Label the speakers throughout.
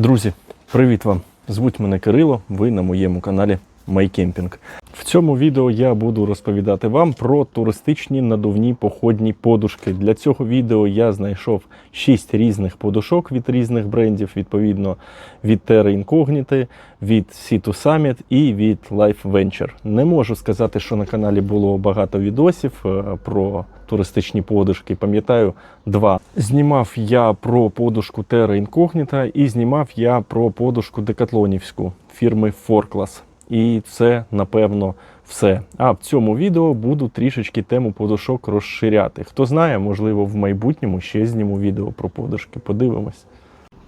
Speaker 1: Друзі, привіт вам! Звуть мене Кирило, ви на моєму каналі MyCamping. В цьому відео я буду розповідати вам про туристичні надувні походні подушки. Для цього відео я знайшов 6 різних подушок від різних брендів, відповідно від Terra Incognita, від Sea to Summit і від Life Venture. Не можу сказати, що на каналі було багато відосів е, про туристичні подушки. Пам'ятаю, два. Знімав я про подушку Terra Incognita і знімав я про подушку декатлонівську фірми Forclass. І це, напевно, все. А в цьому відео буду трішечки тему подушок розширяти. Хто знає, можливо, в майбутньому ще зніму відео про подушки. Подивимось.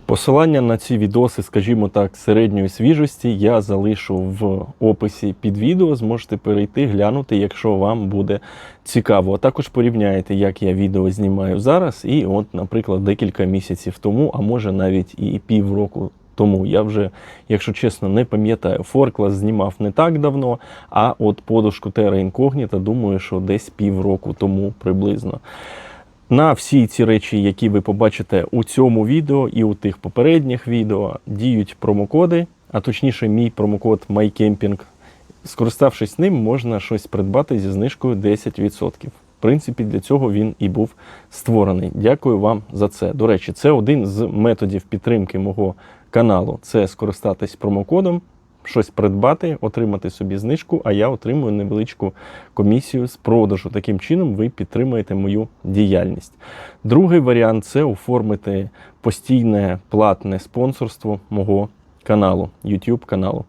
Speaker 1: Посилання на ці відоси, скажімо так, середньої свіжості я залишу в описі під відео. Зможете перейти, глянути, якщо вам буде цікаво. А також порівняєте, як я відео знімаю зараз, і, от, наприклад, декілька місяців тому, а може навіть і півроку тому. Я вже, якщо чесно, не пам'ятаю. Форклас знімав не так давно, а от подушку Terra Incognita, думаю, що десь півроку тому приблизно. На всі ці речі, які ви побачите у цьому відео і у тих попередніх відео, діють промокоди, а точніше, мій промокод MyCamping. Скориставшись ним, можна щось придбати зі знижкою 10%. В принципі, для цього він і був створений. Дякую вам за це. До речі, це один з методів підтримки мого каналу. Це скористатись промокодом, щось придбати, отримати собі знижку, а я отримую невеличку комісію з продажу. Таким чином, ви підтримуєте мою діяльність. Другий варіант це оформити постійне платне спонсорство мого каналу, YouTube каналу.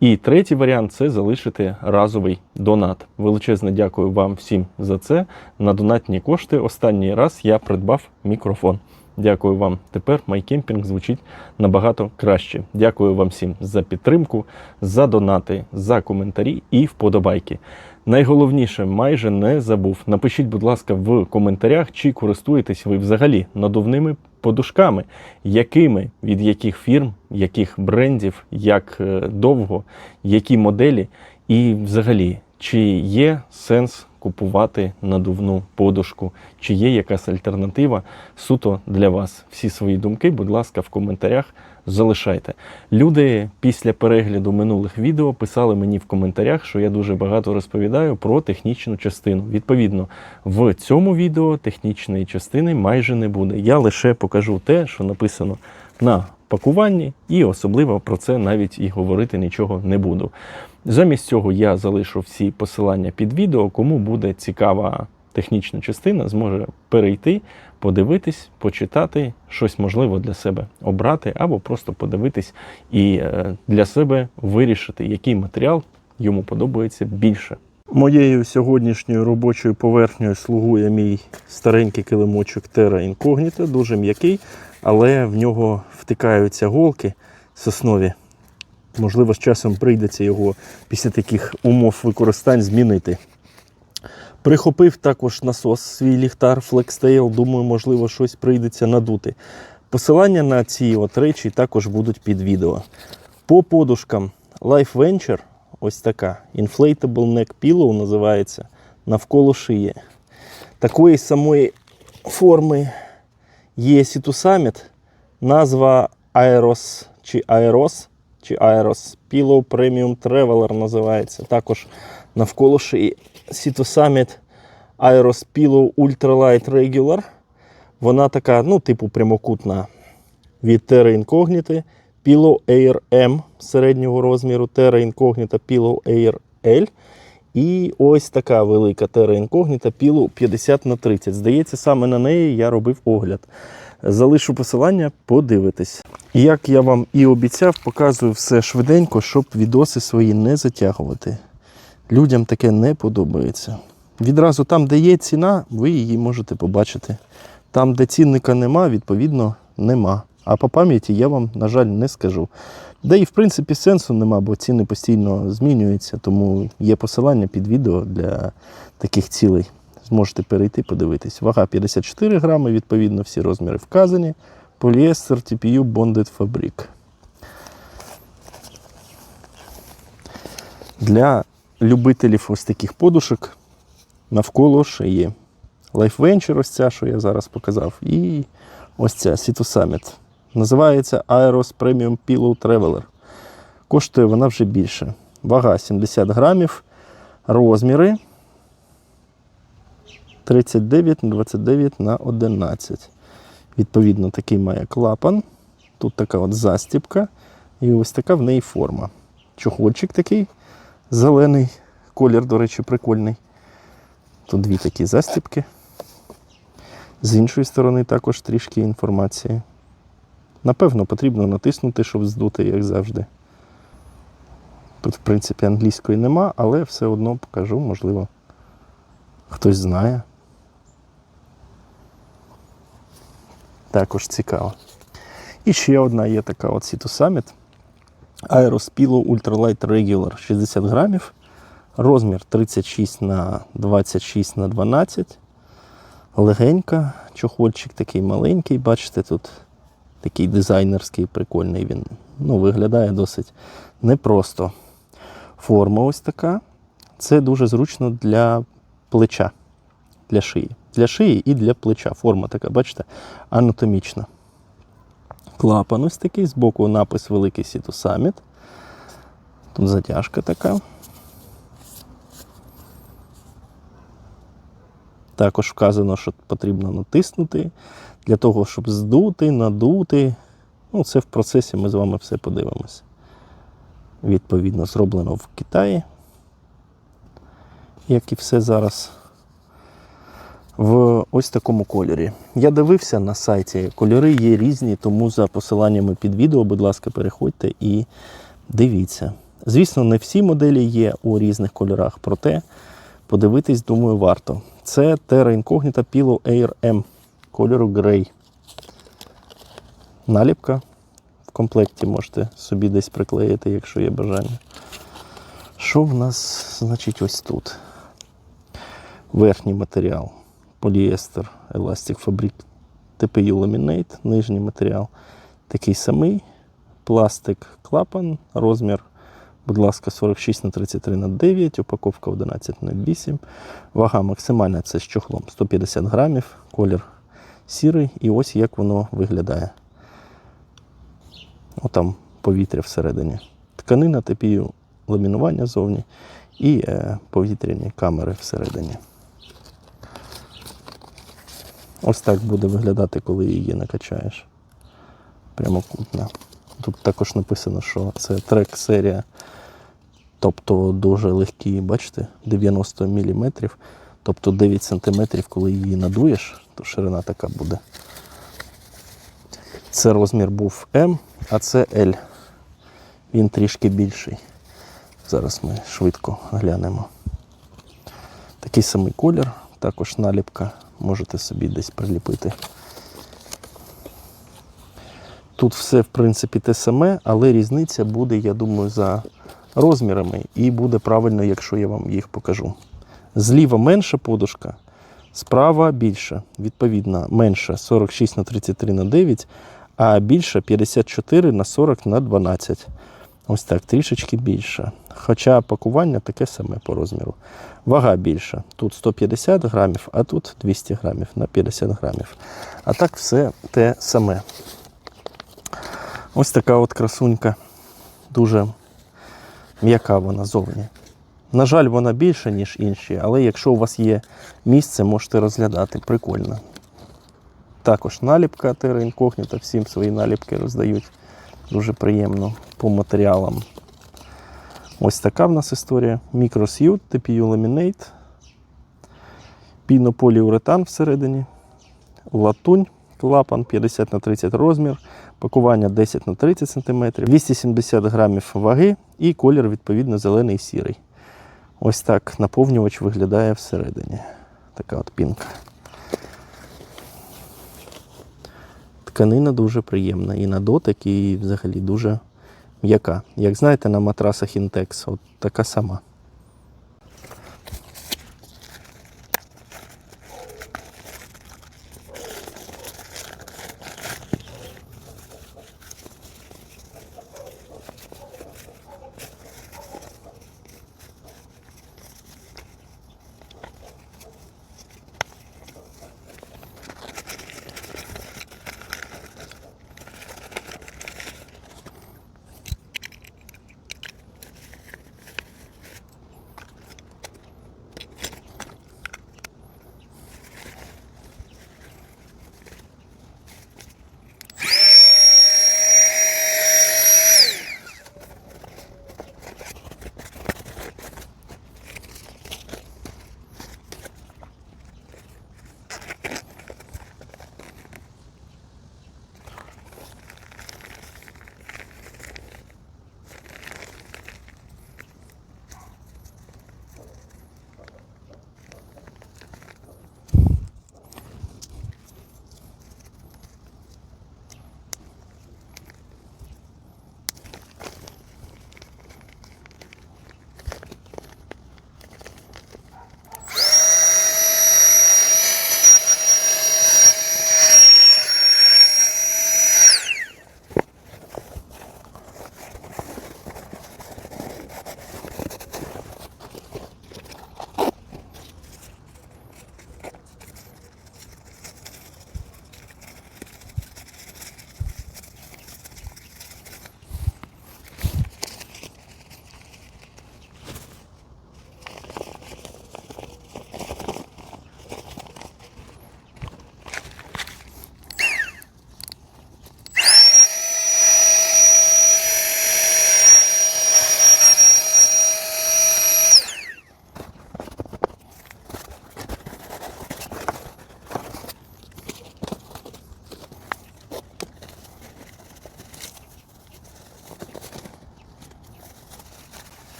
Speaker 1: І третій варіант це залишити разовий донат. Величезне дякую вам всім за це. На донатні кошти останній раз я придбав мікрофон. Дякую вам. Тепер MyCamping звучить набагато краще. Дякую вам всім за підтримку, за донати, за коментарі і вподобайки. Найголовніше, майже не забув. Напишіть, будь ласка, в коментарях, чи користуєтесь ви взагалі надувними подушками, якими, від яких фірм, яких брендів, як е, довго, які моделі, і взагалі, чи є сенс купувати надувну подушку, чи є якась альтернатива суто для вас. Всі свої думки, будь ласка, в коментарях залишайте. Люди після перегляду минулих відео писали мені в коментарях, що я дуже багато розповідаю про технічну частину. Відповідно, в цьому відео технічної частини майже не буде. Я лише покажу те, що написано на пакуванні, і особливо про це навіть і говорити нічого не буду. Замість цього я залишу всі посилання під відео. Кому буде цікава технічна частина, зможе перейти, подивитись, почитати, щось можливо для себе обрати, або просто подивитись і е, для себе вирішити, який матеріал йому подобається більше. Моєю сьогоднішньою робочою поверхнею слугує мій старенький килимочок Terra Incognita, дуже м'який, але в нього втикаються голки соснові. Можливо, з часом прийдеться його після таких умов використань змінити. Прихопив також насос свій ліхтар FlexTail, думаю, можливо, щось прийдеться надути. Посилання на ці от речі також будуть під відео. По подушкам Life Venture, ось така Inflatable Neck Pillow називається навколо шиї. Такої самої форми є Sea Summit, назва Aeros чи Aeros чи Aeros Pillow Premium Traveler називається. Також навколо шиї to Summit Aeros Pillow Ultralight Regular. Вона така, ну, типу прямокутна від Terra Incognita. Pillow Air M середнього розміру, Terra Incognita Pillow Air L. І ось така велика Terra Incognita Pillow 50 на 30. Здається, саме на неї я робив огляд. Залишу посилання, подивитись. Як я вам і обіцяв, показую все швиденько, щоб відоси свої не затягувати. Людям таке не подобається. Відразу там, де є ціна, ви її можете побачити. Там, де цінника нема, відповідно, нема. А по пам'яті я вам, на жаль, не скажу. Да і в принципі сенсу нема, бо ціни постійно змінюються, тому є посилання під відео для таких цілей. Зможете перейти, подивитись. Вага 54 грами, відповідно, всі розміри вказані. Поліестер TPU Bonded Fabric. Для любителів ось таких подушок навколо шиї. Life Venture, ось ця, що я зараз показав, і ось ця to Summit
Speaker 2: Називається Aeros Premium Pillow Traveler. Коштує вона вже більше. Вага 70 грамів. Розміри 39 на 29 на 11. Відповідно, такий має клапан. Тут така от застіпка. І ось така в неї форма. Чохольчик такий зелений. Колір, до речі, прикольний. Тут дві такі застіпки. З іншої сторони також трішки інформації. Напевно, потрібно натиснути, щоб здути, як завжди. Тут, в принципі, англійської нема, але все одно покажу, можливо, хтось знає. Також цікаво. І ще одна є така от Situ Summit. Aerospilo Ultralight Regular 60 грамів. Розмір 36 на 26 на 12. Легенька, чохольчик такий маленький, бачите, тут такий дизайнерський, прикольний він. Ну, виглядає досить непросто. Форма ось така. Це дуже зручно для плеча, для шиї. Для шиї і для плеча. Форма така, бачите, анатомічна. Клапан ось такий, збоку напис Великий Сіту Саміт. Тут затяжка така. Також вказано, що потрібно натиснути для того, щоб здути, надути. Ну, це в процесі ми з вами все подивимося. Відповідно, зроблено в Китаї, як і все зараз. В ось такому кольорі. Я дивився на сайті, кольори є різні, тому за посиланнями під відео, будь ласка, переходьте і дивіться. Звісно, не всі моделі є у різних кольорах, проте подивитись, думаю, варто. Це Terra Incognita Pillow Air M кольору Grey. Наліпка в комплекті можете собі десь приклеїти, якщо є бажання. Що в нас значить ось тут? Верхній матеріал поліестер Elastic Fabric TPU Laminate, нижній матеріал такий самий. Пластик клапан, розмір, будь ласка, 46 на 33 на 9, упаковка 11 на 8. Вага максимальна це з чохлом 150 грамів, колір сірий, і ось як воно виглядає. Отам повітря всередині. Тканина TPU ламінування зовні і е, повітряні камери всередині. Ось так буде виглядати, коли її накачаєш. Прямокутна. Тут також написано, що це трек серія, тобто дуже легкі, бачите, 90 мм, тобто 9 см, коли її надуєш, то ширина така буде. Це розмір був М, а це L. Він трішки більший. Зараз ми швидко глянемо. Такий самий колір, також наліпка можете собі десь приліпити. Тут все, в принципі, те саме, але різниця буде, я думаю, за розмірами, і буде правильно, якщо я вам їх покажу. Зліва менша подушка, справа більша. Відповідно, менша 46 на 33 на 9, а більша 54 на 40 на 12. Ось так, трішечки більше. Хоча пакування таке саме по розміру. Вага більша. Тут 150 грамів, а тут 200 грамів на 50 грамів. А так все те саме. Ось така от красунька. Дуже м'яка вона зовні. На жаль, вона більша, ніж інші, але якщо у вас є місце, можете розглядати. Прикольно. Також наліпка Terra Incognita, всім свої наліпки роздають. Дуже приємно по матеріалам. Ось така в нас історія. Мікрос'ют, TPU Laminate, пінополіуретан всередині, латунь, клапан 50 на 30 розмір, пакування 10 на 30 см, 270 грамів ваги і колір, відповідно, зелений і сірий. Ось так наповнювач виглядає всередині. Така от пінка. Тканина дуже приємна і на дотик, і взагалі дуже м'яка. Як знаєте, на матрасах Intex, от така сама.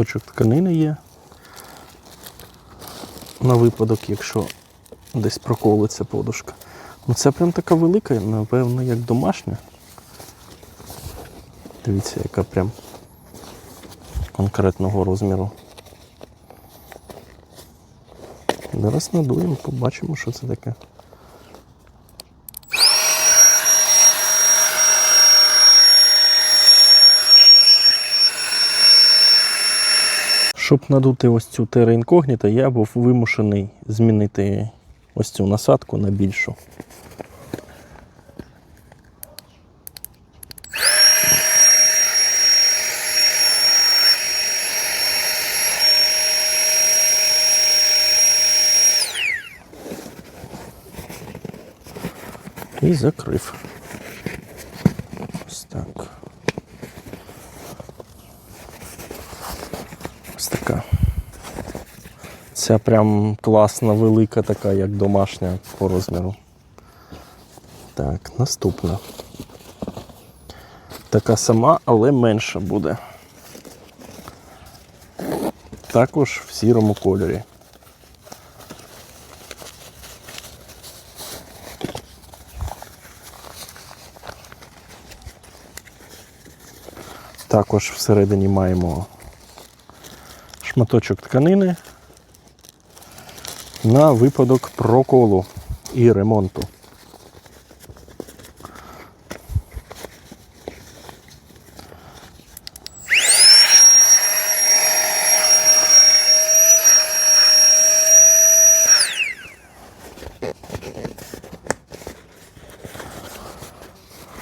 Speaker 2: Шматочок тканини є. На випадок, якщо десь проколиться подушка. Ну це прям така велика, напевно, як домашня. Дивіться, яка прям конкретного розміру. Зараз надуємо, побачимо, що це таке. Щоб надути ось цю терра інкогніта, я був вимушений змінити ось цю насадку на більшу. І закрив. Ось так. Ось така. Ця прям класна, велика, така, як домашня по розміру. Так, наступна. Така сама, але менша буде. Також в сірому кольорі. Також всередині маємо шматочок тканини на випадок проколу і ремонту.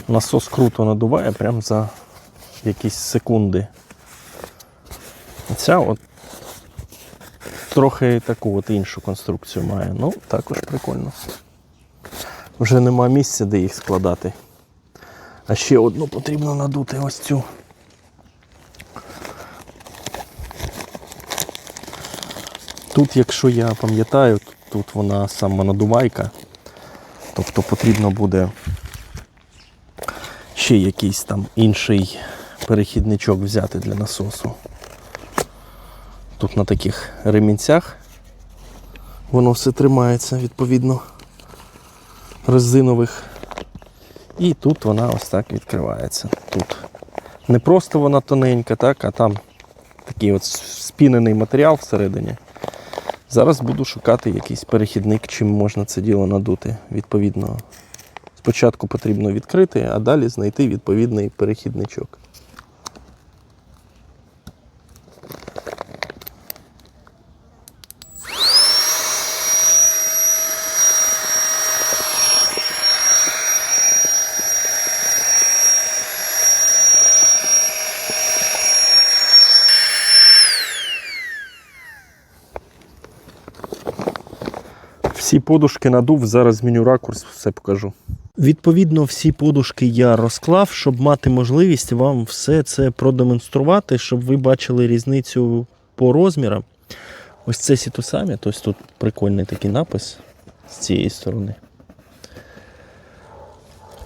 Speaker 2: Насос круто надуває прямо за якісь секунди. Ця от трохи таку от іншу конструкцію має. Ну, також прикольно. Вже нема місця, де їх складати. А ще одну потрібно надути ось цю. Тут, якщо я пам'ятаю, тут вона самонадувайка. Тобто потрібно буде ще якийсь там інший перехідничок взяти для насосу. Тут на таких ремінцях воно все тримається відповідно резинових. І тут вона ось так відкривається. Тут не просто вона тоненька, так, а там такий от спінений матеріал всередині. Зараз буду шукати якийсь перехідник, чим можна це діло надути. Відповідно, спочатку потрібно відкрити, а далі знайти відповідний перехідничок. Всі подушки надув, зараз зміню ракурс, все покажу. Відповідно, всі подушки я розклав, щоб мати можливість вам все це продемонструвати, щоб ви бачили різницю по розмірам. Ось це сітусамі, тобто тут прикольний такий напис з цієї сторони.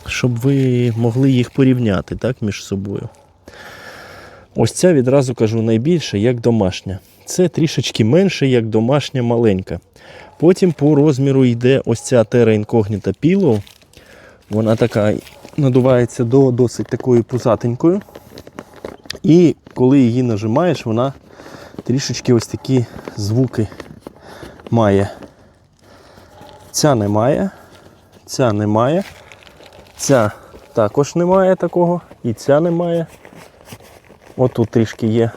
Speaker 2: Щоб ви могли їх порівняти так, між собою. Ось ця відразу кажу найбільша, як домашня. Це трішечки менше, як домашня маленька. Потім по розміру йде ось ця Terra Incognita Pillow. Вона така надувається до досить такою пузатенькою. І коли її нажимаєш, вона трішечки ось такі звуки має. Ця немає, ця немає, ця також немає такого, і ця немає. Отут трішки є.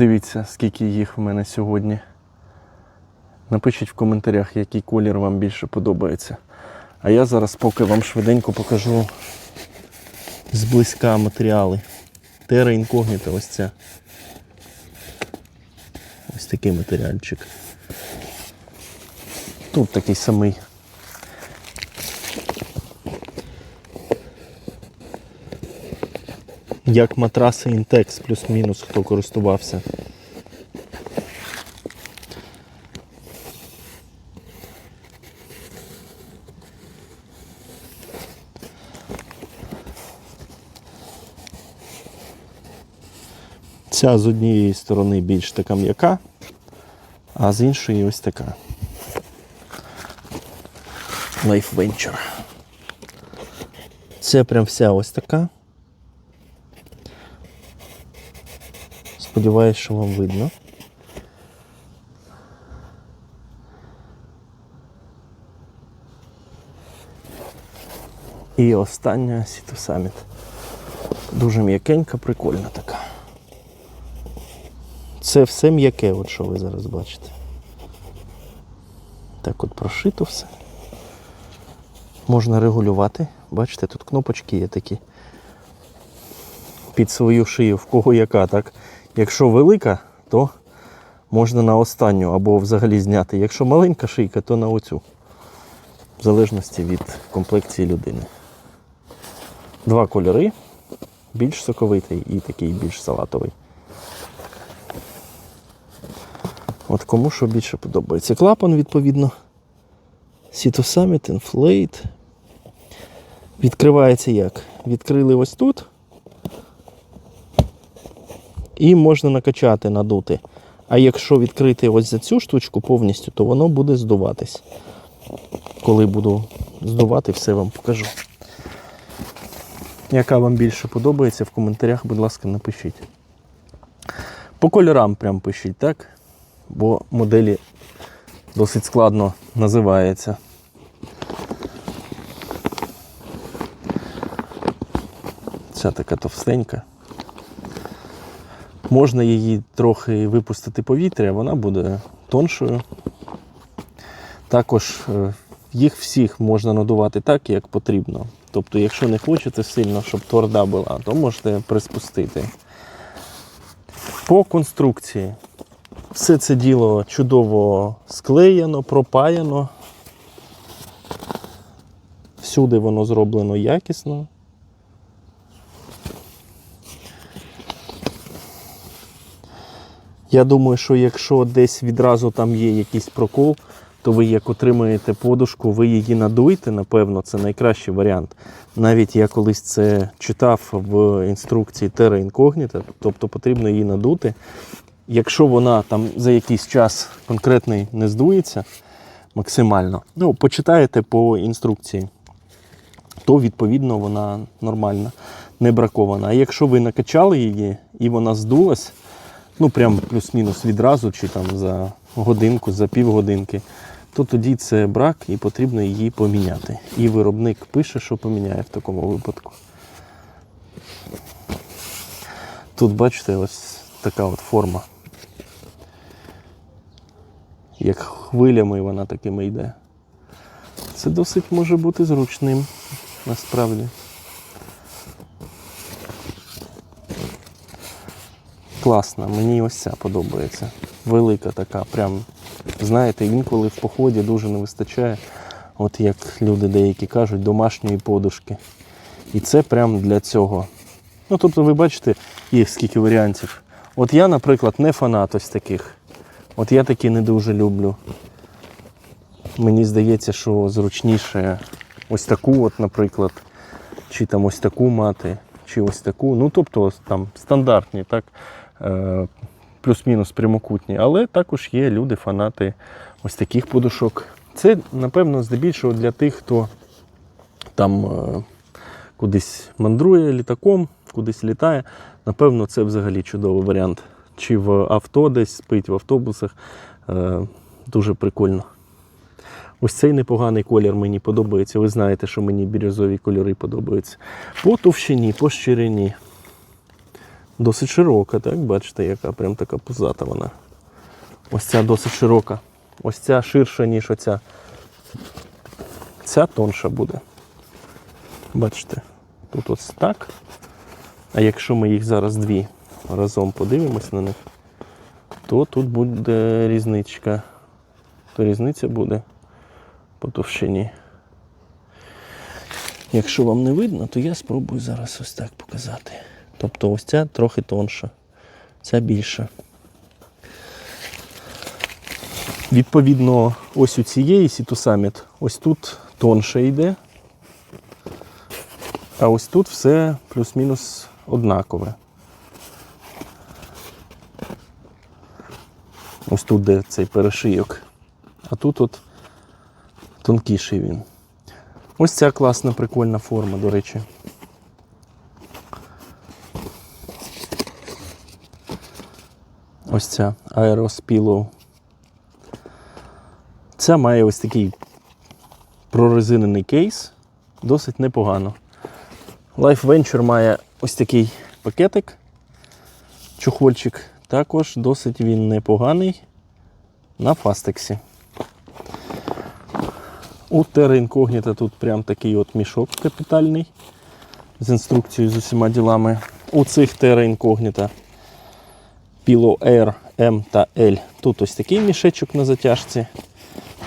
Speaker 2: Дивіться, скільки їх в мене сьогодні. Напишіть в коментарях, який колір вам більше подобається. А я зараз поки вам швиденько покажу зблизька матеріали. Terra Incognita ось ця. Ось такий матеріальчик. Тут такий самий. Як матраси Intex, плюс-мінус, хто користувався. Ця з однієї сторони більш така м'яка, а з іншої ось така. Life Venture. Це прям вся ось така. Сподіваюсь, що вам видно. І остання Сіто Саміт. Дуже м'якенька, прикольна така. Це все м'яке, от що ви зараз бачите. Так от прошито все. Можна регулювати. Бачите, тут кнопочки є такі. Під свою шию, в кого яка, так? Якщо велика, то можна на останню або взагалі зняти. Якщо маленька шийка, то на оцю. В залежності від комплекції людини. Два кольори. Більш соковитий і такий більш салатовий. От кому що більше подобається. Клапан, відповідно. Сіто Summit, Inflate. Відкривається як? Відкрили ось тут. І можна накачати, надути. А якщо відкрити ось за цю штучку повністю, то воно буде здуватись. Коли буду здувати, все вам покажу. Яка вам більше подобається, в коментарях, будь ласка, напишіть. По кольорам прям пишіть, так? Бо моделі досить складно називаються. Ця така товстенька. Можна її трохи випустити повітря, вона буде тоншою. Також е, їх всіх можна надувати так, як потрібно. Тобто, якщо не хочете сильно, щоб тверда була, то можете приспустити. По конструкції. Все це діло чудово склеєно, пропаяно. Всюди воно зроблено якісно. Я думаю, що якщо десь відразу там є якийсь прокол, то ви як отримаєте подушку, ви її надуєте, напевно, це найкращий варіант. Навіть я колись це читав в інструкції Terra Incognita, тобто потрібно її надути. Якщо вона там за якийсь час конкретний не здується максимально, ну, почитаєте по інструкції, то відповідно вона нормальна, не бракована. А якщо ви накачали її і вона здулась, ну прям плюс-мінус відразу, чи там за годинку, за півгодинки, то тоді це брак і потрібно її поміняти. І виробник пише, що поміняє в такому випадку. Тут, бачите, ось така от форма. Як хвилями вона такими йде. Це досить може бути зручним, насправді. Класна, мені ось ця подобається. Велика така, прям, знаєте, інколи в поході дуже не вистачає, от як люди деякі кажуть, домашньої подушки. І це прям для цього. Ну, тобто, ви бачите, їх скільки варіантів. От я, наприклад, не фанат ось таких. От я такі не дуже люблю. Мені здається, що зручніше ось таку, от, наприклад, чи там ось таку мати, чи ось таку. Ну, тобто там стандартні, так, плюс-мінус прямокутні. Але також є люди, фанати ось таких подушок. Це, напевно, здебільшого для тих, хто там е, кудись мандрує літаком, кудись літає. Напевно, це взагалі чудовий варіант. Чи в авто десь спить, в автобусах. Е, дуже прикольно. Ось цей непоганий колір мені подобається. Ви знаєте, що мені бірюзові кольори подобаються. По товщині, по ширині. Досить широка, так? Бачите, яка прям така пузата вона. Ось ця досить широка. Ось ця ширша, ніж оця. Ця тонша буде. Бачите, тут ось так. А якщо ми їх зараз дві разом подивимось на них, то тут буде різничка. То різниця буде по товщині. Якщо вам не видно, то я спробую зараз ось так показати. Тобто ось ця трохи тонша, ця більша. Відповідно, ось у цієї Сіту Summit, ось тут тонше йде, а ось тут все плюс-мінус однакове. Ось тут де цей перешийок. А тут от тонкіший він. Ось ця класна, прикольна форма, до речі. Ось ця Aerospillow. Ця має ось такий прорезинений кейс, досить непогано. Life Venture має ось такий пакетик, чухольчик. Також досить він непоганий на фастексі. У Terra Incognita тут прям такий от мішок капітальний з інструкцією з усіма ділами. У цих Terra Incognita Pillow Air M та L. Тут ось такий мішечок на затяжці.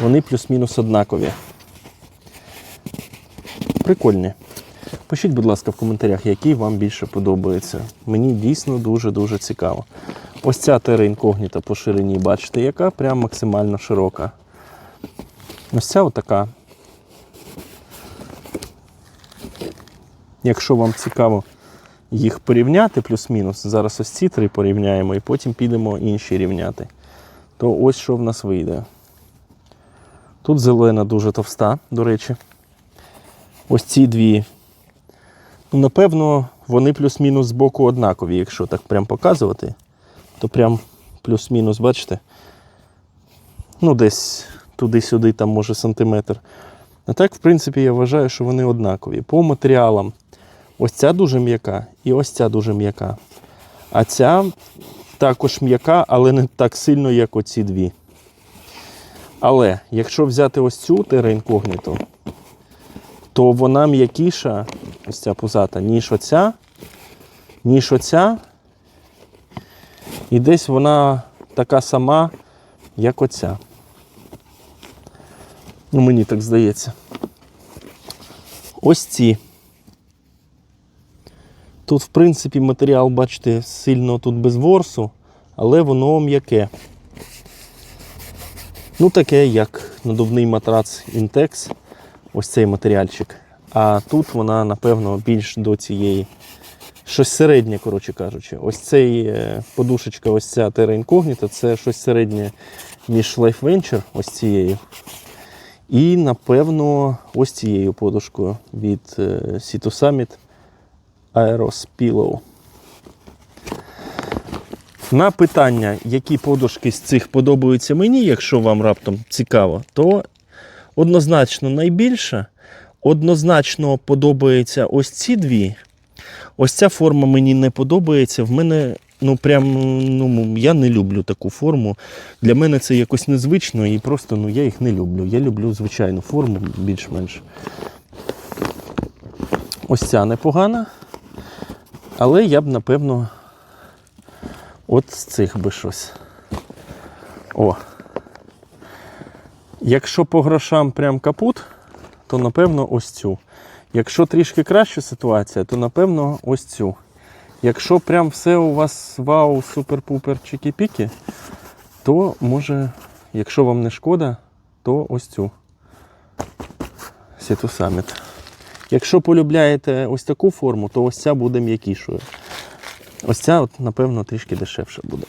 Speaker 2: Вони плюс-мінус однакові. Прикольні. Пишіть, будь ласка, в коментарях, який вам більше подобається. Мені дійсно дуже-дуже цікаво. Ось ця Terra Incognita по ширині, бачите, яка прям максимально широка. Ось ця отака. Якщо вам цікаво їх порівняти плюс-мінус, зараз ось ці три порівняємо і потім підемо інші рівняти, то ось що в нас вийде. Тут зелена дуже товста, до речі. Ось ці дві. Ну, напевно, вони плюс-мінус з боку однакові, якщо так прям показувати, то прям плюс-мінус, бачите? Ну, десь туди-сюди, там може сантиметр. А так, в принципі, я вважаю, що вони однакові. По матеріалам. Ось ця дуже м'яка і ось ця дуже м'яка. А ця також м'яка, але не так сильно, як оці дві. Але якщо взяти ось цю Incognito, то вона м'якіша, ось ця пузата, ніж оця, ніж оця. І десь вона така сама, як оця. Ну, мені так здається. Ось ці. Тут, в принципі, матеріал, бачите, сильно тут без ворсу, але воно м'яке. Ну, таке, як надувний матрац Intex, ось цей матеріальчик. А тут вона, напевно, більш до цієї. Щось середнє, коротше кажучи. Ось цей е, подушечка, ось ця Terra Incognita, це щось середнє між Life Venture, ось цією. І, напевно, ось цією подушкою від е, Sito Summit Aeros Pillow. На питання, які подушки з цих подобаються мені, якщо вам раптом цікаво, то однозначно найбільше. Однозначно подобаються ось ці дві. Ось ця форма мені не подобається. В мене, ну прям, ну, я не люблю таку форму. Для мене це якось незвично і просто ну, я їх не люблю. Я люблю звичайну форму більш-менш. Ось ця непогана. Але я б, напевно, от з цих би щось. О. Якщо по грошам прям капут, то напевно ось цю. Якщо трішки краща ситуація, то напевно ось цю. Якщо прям все у вас вау, супер-пупер, чики-піки, то може, якщо вам не шкода, то ось цю. Сіту Summit. Якщо полюбляєте ось таку форму, то ось ця буде м'якішою. Ось ця, от, напевно, трішки дешевше буде.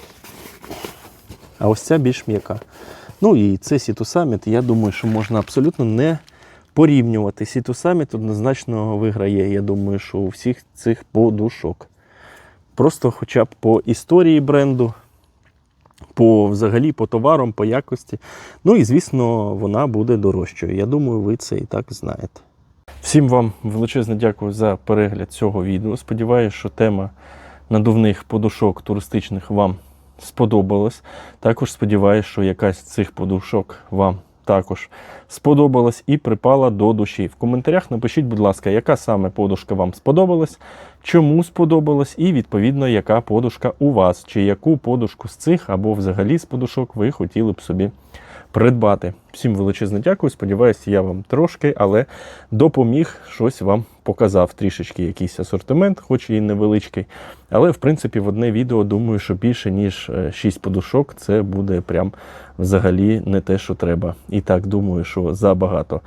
Speaker 2: А ось ця більш м'яка. Ну і це Сіту Summit, я думаю, що можна абсолютно не порівнювати. Сіту Summit однозначно виграє, я думаю, що у всіх цих подушок. Просто хоча б по історії бренду, по взагалі по товарам, по якості. Ну і звісно, вона буде дорожчою. Я думаю, ви це і так знаєте.
Speaker 1: Всім вам величезне дякую за перегляд цього відео. Сподіваюся, що тема надувних подушок туристичних вам сподобалась. Також сподіваюся, що якась з цих подушок вам також сподобалась і припала до душі. В коментарях напишіть, будь ласка, яка саме подушка вам сподобалась, чому сподобалась, і відповідно, яка подушка у вас, чи яку подушку з цих або взагалі з подушок ви хотіли б собі придбати. Всім величезне дякую. Сподіваюся, я вам трошки, але допоміг щось вам показав. Трішечки якийсь асортимент, хоч і невеличкий. Але в принципі в одне відео думаю, що більше ніж 6 подушок це буде прям взагалі не те, що треба. І так думаю, що забагато.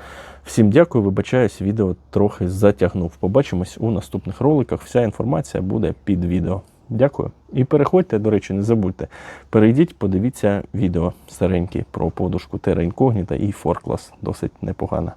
Speaker 1: Всім дякую, вибачаюсь, відео трохи затягнув. Побачимось у наступних роликах. Вся інформація буде під відео. Дякую. І переходьте, до речі, не забудьте. Перейдіть, подивіться відео старенькі про подушку Terra Incognita і Forclass. Досить непогана.